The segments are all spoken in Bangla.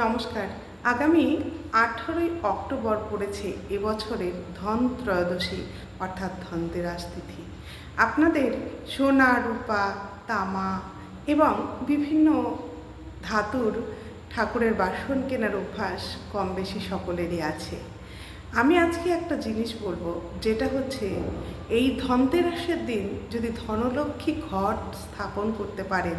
নমস্কার। আগামী আঠারোই অক্টোবর পড়েছে এবছরের ধন ত্রয়োদশী, অর্থাৎ ধনতেরাস তিথি। আপনাদের সোনা, রূপা, তামা এবং বিভিন্ন ধাতুর ঠাকুরের বাসন কেনার অভ্যাস কম বেশি সকলেরই আছে। আমি আজকে একটা জিনিস বলব, যেটা হচ্ছে এই ধনতেরাসের দিন যদি ধনলক্ষ্মী ঘট স্থাপন করতে পারেন,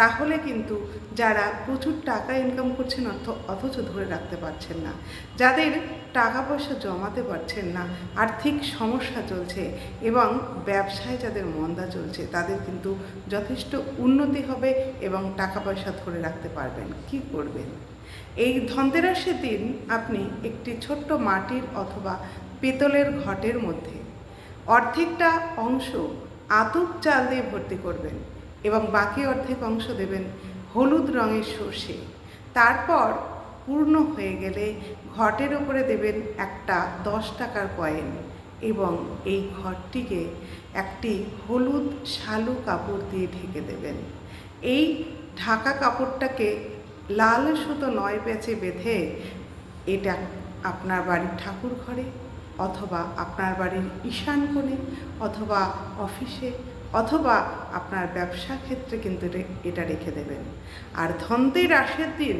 তাহলে কিন্তু যারা প্রচুর টাকা ইনকাম করছেন অর্থ, অথচ ধরে রাখতে পারছেন না। যাদের টাকা পয়সা জমাতে পারছেন না, আর্থিক সমস্যা চলছে এবং ব্যবসায় যাদের মন্দা চলছে, তাদের কিন্তু যথেষ্ট উন্নতি হবে এবং টাকা পয়সা ধরে রাখতে পারবেন। কি করবেন? এই ধনতেরাসের দিন আপনি একটি ছোট্ট মাটির অথবা পেতলের ঘটের মধ্যে অর্ধেকটা অংশ আতপ চাল দিয়ে ভর্তি করবেন এবং বাকি অর্ধেক অংশ দেবেন হলুদ রঙের সর্ষে। তারপর পূর্ণ হয়ে গেলে ঘটের উপরে দেবেন একটা দশ টাকার কয়েন এবং এই ঘরটিকে একটি হলুদ শালু কাপড় দিয়ে ঢেকে দেবেন। এই ঢাকা কাপড়টাকে লাল সুতো নয় প্যাচে বেঁধে এটা আপনার বাড়ির ঠাকুর ঘরে অথবা আপনার বাড়ির ঈশান কোণে অথবা অফিসে অথবা আপনার ব্যবসা ক্ষেত্রে কিন্তু এটা রেখে দেবেন। আর ধনতেরাসের দিন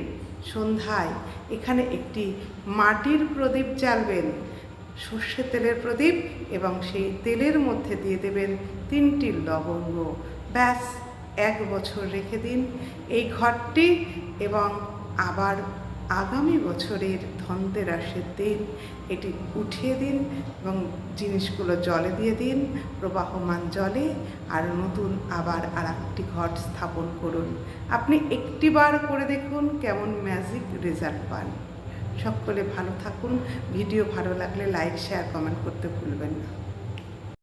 সন্ধ্যায় এখানে একটি মাটির প্রদীপ জ্বালবেন। সর্ষে তেলের প্রদীপ এবং সেই তেলের মধ্যে দিয়ে দেবেন তিনটি লবঙ্গ। ব্যাস। এক বছর রেখে দিন। এই ঘরটি এবং আবার আগামী বছরের ধনতেরাসের দিন, এটি উঠিয়ে দিন এবং জিনিসগুলো জলে দিয়ে দিন, প্রবাহমান জলে আর নতুন আবার আর একটি ঘট স্থাপন করুন। আপনি একটিবার করে দেখুন কেমন ম্যাজিক রেজাল্ট পান। সকলে ভালো থাকুন। ভিডিও ভালো লাগলে লাইক, শেয়ার, কমেন্ট করতে ভুলবেন না।